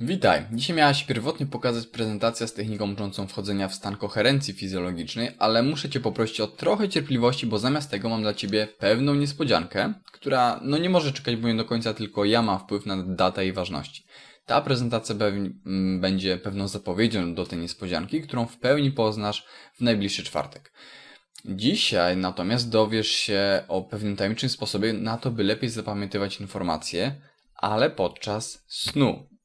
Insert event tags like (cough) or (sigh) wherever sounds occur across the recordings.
Witaj. Dzisiaj miała się pierwotnie pokazać prezentacja z techniką uczącą wchodzenia w stan koherencji fizjologicznej, ale muszę Cię poprosić o trochę cierpliwości, bo zamiast tego mam dla Ciebie pewną niespodziankę, która no nie może czekać, bo nie do końca tylko ja mam wpływ na datę jej ważności. Ta prezentacja pewni, m, będzie pewną zapowiedzią do tej niespodzianki, którą w pełni poznasz w najbliższy czwartek. Dzisiaj natomiast dowiesz się o pewnym tajemniczym sposobie na to, by lepiej zapamiętywać informacje, ale podczas snu.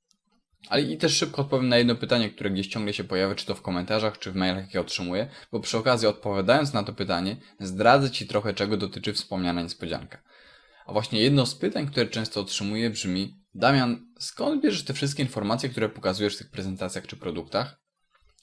Ale i też szybko odpowiem na jedno pytanie, które gdzieś ciągle się pojawia, czy to w komentarzach, czy w mailach, jakie otrzymuję, bo przy okazji odpowiadając na to pytanie, zdradzę Ci trochę, czego dotyczy wspomniana niespodzianka. A właśnie jedno z pytań, które często otrzymuję brzmi Damian, skąd bierzesz te wszystkie informacje, które pokazujesz w tych prezentacjach czy produktach?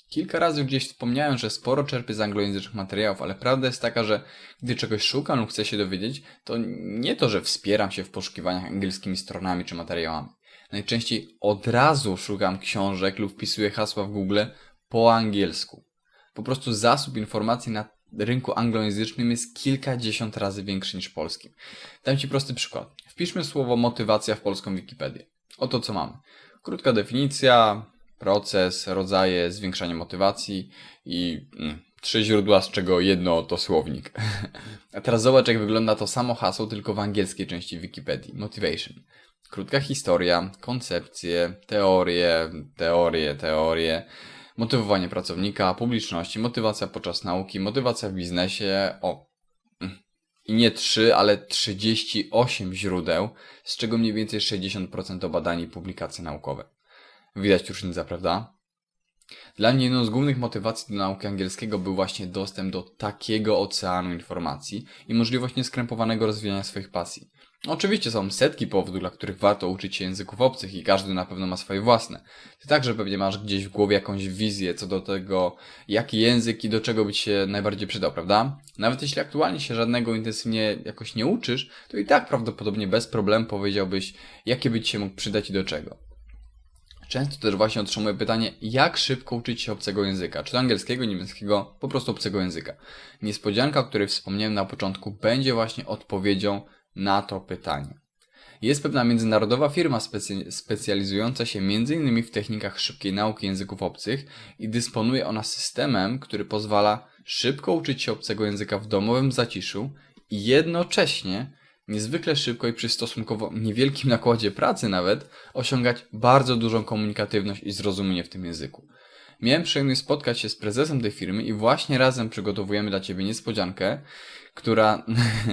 Kilka razy gdzieś wspomniałem, że sporo czerpię z anglojęzycznych materiałów, ale prawda jest taka, że gdy czegoś szukam lub chcę się dowiedzieć, to nie to, że wspieram się w poszukiwaniach angielskimi stronami czy materiałami. Najczęściej od razu szukam książek lub wpisuję hasła w Google po angielsku. Po prostu zasób informacji na rynku anglojęzycznym jest kilkadziesiąt razy większy niż polskim. Dam Ci prosty przykład. Wpiszmy słowo motywacja w polską Wikipedię. Oto co mamy. Krótka definicja, proces, rodzaje, zwiększanie motywacji i mm, trzy źródła, z czego jedno to słownik. (laughs) A teraz zobacz, jak wygląda to samo hasło, tylko w angielskiej części Wikipedii. Motivation. Krótka historia, koncepcje, teorie, teorie, teorie, motywowanie pracownika, publiczności, motywacja podczas nauki, motywacja w biznesie. O, mm. i nie 3, ale 38 źródeł, z czego mniej więcej 60% to badania i publikacje naukowe. Widać różnicę, prawda? Dla mnie jedną z głównych motywacji do nauki angielskiego był właśnie dostęp do takiego oceanu informacji i możliwość nieskrępowanego rozwijania swoich pasji. Oczywiście są setki powodów, dla których warto uczyć się języków obcych i każdy na pewno ma swoje własne. Ty także pewnie masz gdzieś w głowie jakąś wizję co do tego, jaki język i do czego by ci się najbardziej przydał, prawda? Nawet jeśli aktualnie się żadnego intensywnie jakoś nie uczysz, to i tak prawdopodobnie bez problemu powiedziałbyś, jakie by ci się mógł przydać i do czego. Często też właśnie otrzymuję pytanie, jak szybko uczyć się obcego języka, czy angielskiego, niemieckiego, po prostu obcego języka. Niespodzianka, o której wspomniałem na początku, będzie właśnie odpowiedzią na to pytanie. Jest pewna międzynarodowa firma specy- specjalizująca się m.in. w technikach szybkiej nauki języków obcych i dysponuje ona systemem, który pozwala szybko uczyć się obcego języka w domowym zaciszu i jednocześnie niezwykle szybko i przy stosunkowo niewielkim nakładzie pracy nawet osiągać bardzo dużą komunikatywność i zrozumienie w tym języku. Miałem przyjemność spotkać się z prezesem tej firmy i właśnie razem przygotowujemy dla Ciebie niespodziankę, która,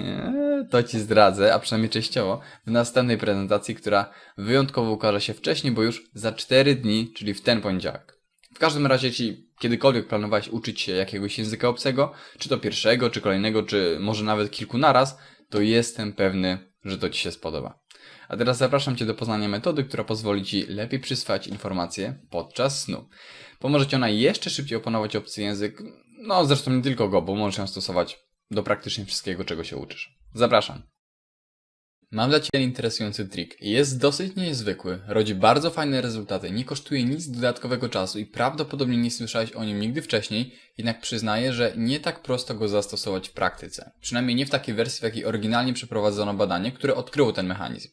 (laughs) to Ci zdradzę, a przynajmniej częściowo, w następnej prezentacji, która wyjątkowo ukaże się wcześniej, bo już za 4 dni, czyli w ten poniedziałek. W każdym razie, jeśli kiedykolwiek planowałeś uczyć się jakiegoś języka obcego, czy to pierwszego, czy kolejnego, czy może nawet kilku naraz, to jestem pewny, że to Ci się spodoba. A teraz zapraszam Cię do poznania metody, która pozwoli Ci lepiej przyswajać informacje podczas snu. Pomoże Ci ona jeszcze szybciej opanować obcy język, no zresztą nie tylko go, bo możesz ją stosować do praktycznie wszystkiego, czego się uczysz. Zapraszam. Mam dla Ciebie interesujący trik. Jest dosyć niezwykły, rodzi bardzo fajne rezultaty, nie kosztuje nic dodatkowego czasu i prawdopodobnie nie słyszałeś o nim nigdy wcześniej, jednak przyznaję, że nie tak prosto go zastosować w praktyce. Przynajmniej nie w takiej wersji, w jakiej oryginalnie przeprowadzono badanie, które odkryło ten mechanizm.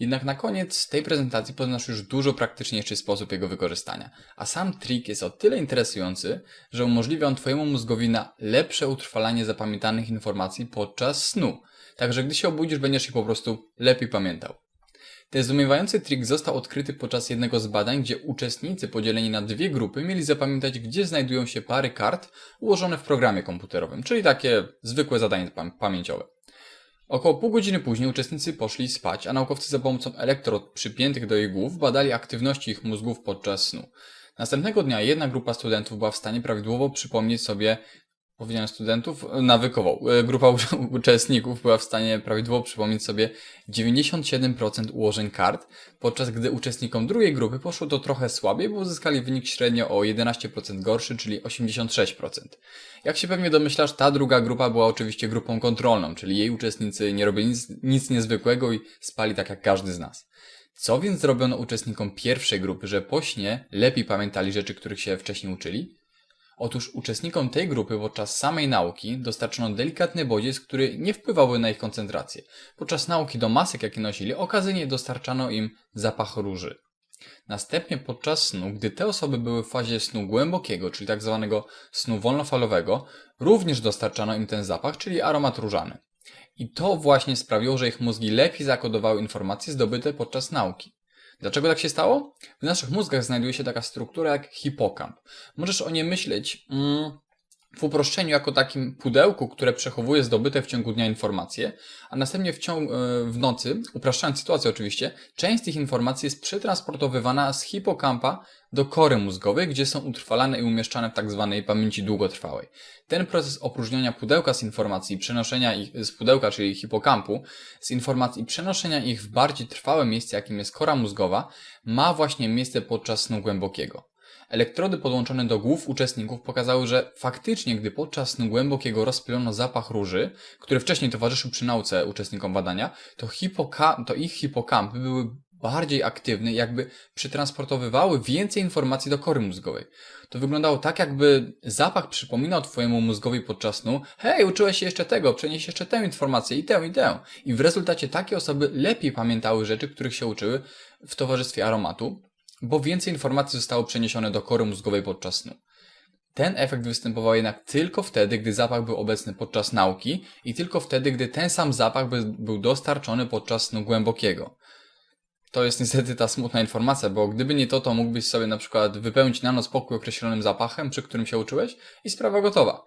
Jednak na koniec tej prezentacji poznasz już dużo praktyczniejszy sposób jego wykorzystania. A sam trik jest o tyle interesujący, że umożliwia on Twojemu mózgowi na lepsze utrwalanie zapamiętanych informacji podczas snu. Także gdy się obudzisz, będziesz je po prostu lepiej pamiętał. Ten zdumiewający trik został odkryty podczas jednego z badań, gdzie uczestnicy podzieleni na dwie grupy mieli zapamiętać, gdzie znajdują się pary kart ułożone w programie komputerowym, czyli takie zwykłe zadanie pam- pamięciowe. Około pół godziny później uczestnicy poszli spać, a naukowcy za pomocą elektrod przypiętych do ich głów badali aktywności ich mózgów podczas snu. Następnego dnia jedna grupa studentów była w stanie prawidłowo przypomnieć sobie powiedziałem studentów, nawykowo. E, Grupa ucz- uczestników była w stanie prawidłowo przypomnieć sobie 97% ułożeń kart, podczas gdy uczestnikom drugiej grupy poszło to trochę słabiej, bo uzyskali wynik średnio o 11% gorszy, czyli 86%. Jak się pewnie domyślasz, ta druga grupa była oczywiście grupą kontrolną, czyli jej uczestnicy nie robili nic, nic niezwykłego i spali tak jak każdy z nas. Co więc zrobiono uczestnikom pierwszej grupy, że po śnie lepiej pamiętali rzeczy, których się wcześniej uczyli? Otóż uczestnikom tej grupy podczas samej nauki dostarczono delikatny bodziec, który nie wpływałby na ich koncentrację. Podczas nauki do masek, jakie nosili, okazyjnie dostarczano im zapach róży. Następnie podczas snu, gdy te osoby były w fazie snu głębokiego, czyli tak zwanego snu wolnofalowego, również dostarczano im ten zapach, czyli aromat różany. I to właśnie sprawiło, że ich mózgi lepiej zakodowały informacje zdobyte podczas nauki. Dlaczego tak się stało? W naszych mózgach znajduje się taka struktura jak hipokamp. Możesz o nie myśleć mm, w uproszczeniu jako takim pudełku, które przechowuje zdobyte w ciągu dnia informacje, a następnie w, ciągu, w nocy, upraszczając sytuację oczywiście, część z tych informacji jest przetransportowywana z hipokampa do kory mózgowej, gdzie są utrwalane i umieszczane w tak zwanej pamięci długotrwałej. Ten proces opróżniania pudełka z informacji, przenoszenia ich z pudełka, czyli hipokampu, z informacji i przenoszenia ich w bardziej trwałe miejsce, jakim jest kora mózgowa, ma właśnie miejsce podczas snu głębokiego. Elektrody podłączone do głów uczestników pokazały, że faktycznie, gdy podczas snu głębokiego rozpylono zapach róży, który wcześniej towarzyszył przy nauce uczestnikom badania, to, hipoka- to ich hipokampy były bardziej aktywne, jakby przetransportowywały więcej informacji do kory mózgowej. To wyglądało tak, jakby zapach przypominał Twojemu mózgowi podczas snu, hej, uczyłeś się jeszcze tego, przenieś jeszcze tę informację i tę, i tę. I w rezultacie takie osoby lepiej pamiętały rzeczy, których się uczyły w towarzystwie aromatu, bo więcej informacji zostało przeniesione do kory mózgowej podczas snu. Ten efekt występował jednak tylko wtedy, gdy zapach był obecny podczas nauki i tylko wtedy, gdy ten sam zapach by, był dostarczony podczas snu głębokiego. To jest niestety ta smutna informacja, bo gdyby nie to, to mógłbyś sobie na przykład wypełnić na noc pokój określonym zapachem, przy którym się uczyłeś i sprawa gotowa.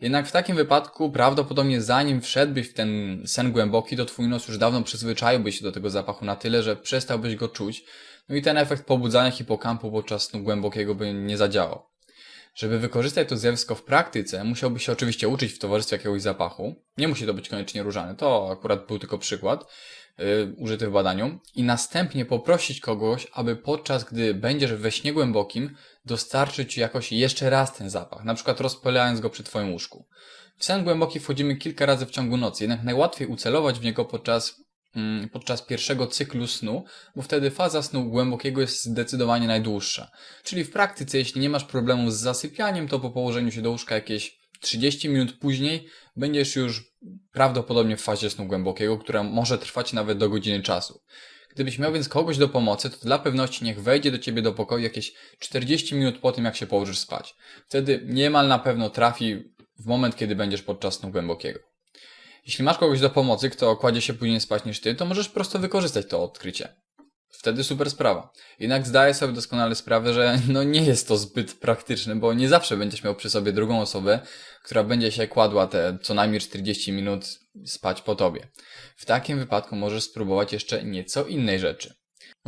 Jednak w takim wypadku prawdopodobnie zanim wszedłbyś w ten sen głęboki, to twój nos już dawno przyzwyczaiłby się do tego zapachu na tyle, że przestałbyś go czuć, no i ten efekt pobudzania hipokampu podczas snu głębokiego by nie zadziałał. Żeby wykorzystać to zjawisko w praktyce, musiałbyś się oczywiście uczyć w towarzystwie jakiegoś zapachu. Nie musi to być koniecznie różany, to akurat był tylko przykład yy, użyty w badaniu. I następnie poprosić kogoś, aby podczas gdy będziesz we śnie głębokim, dostarczyć jakoś jeszcze raz ten zapach, na przykład rozpylając go przy twoim łóżku. W sen głęboki wchodzimy kilka razy w ciągu nocy, jednak najłatwiej ucelować w niego podczas podczas pierwszego cyklu snu, bo wtedy faza snu głębokiego jest zdecydowanie najdłuższa. Czyli w praktyce, jeśli nie masz problemu z zasypianiem, to po położeniu się do łóżka jakieś 30 minut później będziesz już prawdopodobnie w fazie snu głębokiego, która może trwać nawet do godziny czasu. Gdybyś miał więc kogoś do pomocy, to dla pewności niech wejdzie do ciebie do pokoju jakieś 40 minut po tym, jak się położysz spać. Wtedy niemal na pewno trafi w moment, kiedy będziesz podczas snu głębokiego. Jeśli masz kogoś do pomocy, kto kładzie się później spać niż ty, to możesz prosto wykorzystać to odkrycie. Wtedy super sprawa. Jednak zdaję sobie doskonale sprawę, że (laughs) no nie jest to zbyt praktyczne, bo nie zawsze będziesz miał przy sobie drugą osobę, która będzie się kładła te co najmniej 40 minut spać po tobie. W takim wypadku możesz spróbować jeszcze nieco innej rzeczy.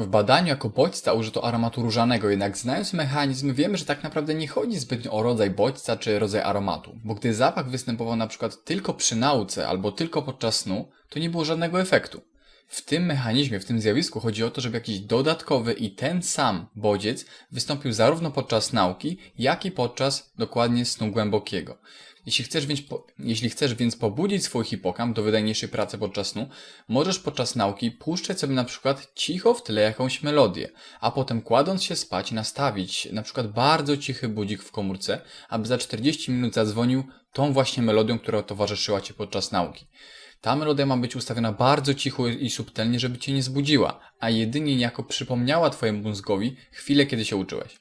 W badaniu jako bodźca użyto aromatu różanego, jednak znając mechanizm wiemy, że tak naprawdę nie chodzi zbytnio o rodzaj bodźca czy rodzaj aromatu, bo gdy zapach występował na przykład tylko przy nauce albo tylko podczas snu, to nie było żadnego efektu. W tym mechanizmie, w tym zjawisku chodzi o to, żeby jakiś dodatkowy i ten sam bodziec wystąpił zarówno podczas nauki, jak i podczas dokładnie snu głębokiego. Jeśli chcesz, więc po, jeśli chcesz więc pobudzić swój hipokamp do wydajniejszej pracy podczas snu, możesz podczas nauki puszczać sobie na przykład cicho w tle jakąś melodię, a potem kładąc się spać nastawić na przykład bardzo cichy budzik w komórce, aby za 40 minut zadzwonił tą właśnie melodią, która towarzyszyła Ci podczas nauki. Ta melodia ma być ustawiona bardzo cicho i subtelnie, żeby Cię nie zbudziła, a jedynie niejako przypomniała Twojemu mózgowi chwilę, kiedy się uczyłeś.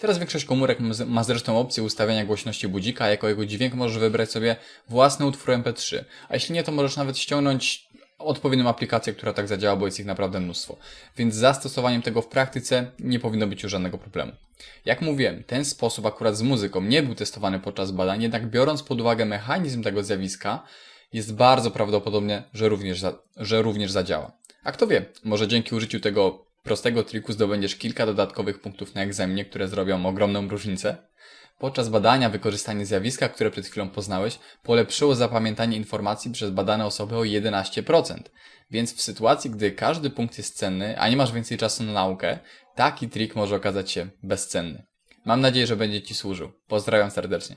Teraz większość komórek ma zresztą opcję ustawiania głośności budzika, a jako jego dźwięk możesz wybrać sobie własny utwór MP3. A jeśli nie, to możesz nawet ściągnąć odpowiednią aplikację, która tak zadziała, bo jest ich naprawdę mnóstwo. Więc zastosowaniem tego w praktyce nie powinno być już żadnego problemu. Jak mówiłem, ten sposób akurat z muzyką nie był testowany podczas badań, jednak biorąc pod uwagę mechanizm tego zjawiska, jest bardzo prawdopodobne, że również, za, że również zadziała. A kto wie, może dzięki użyciu tego prostego triku zdobędziesz kilka dodatkowych punktów na egzaminie, które zrobią ogromną różnicę. Podczas badania wykorzystanie zjawiska, które przed chwilą poznałeś, polepszyło zapamiętanie informacji przez badane osoby o 11%. Więc w sytuacji, gdy każdy punkt jest cenny, a nie masz więcej czasu na naukę, taki trik może okazać się bezcenny. Mam nadzieję, że będzie Ci służył. Pozdrawiam serdecznie.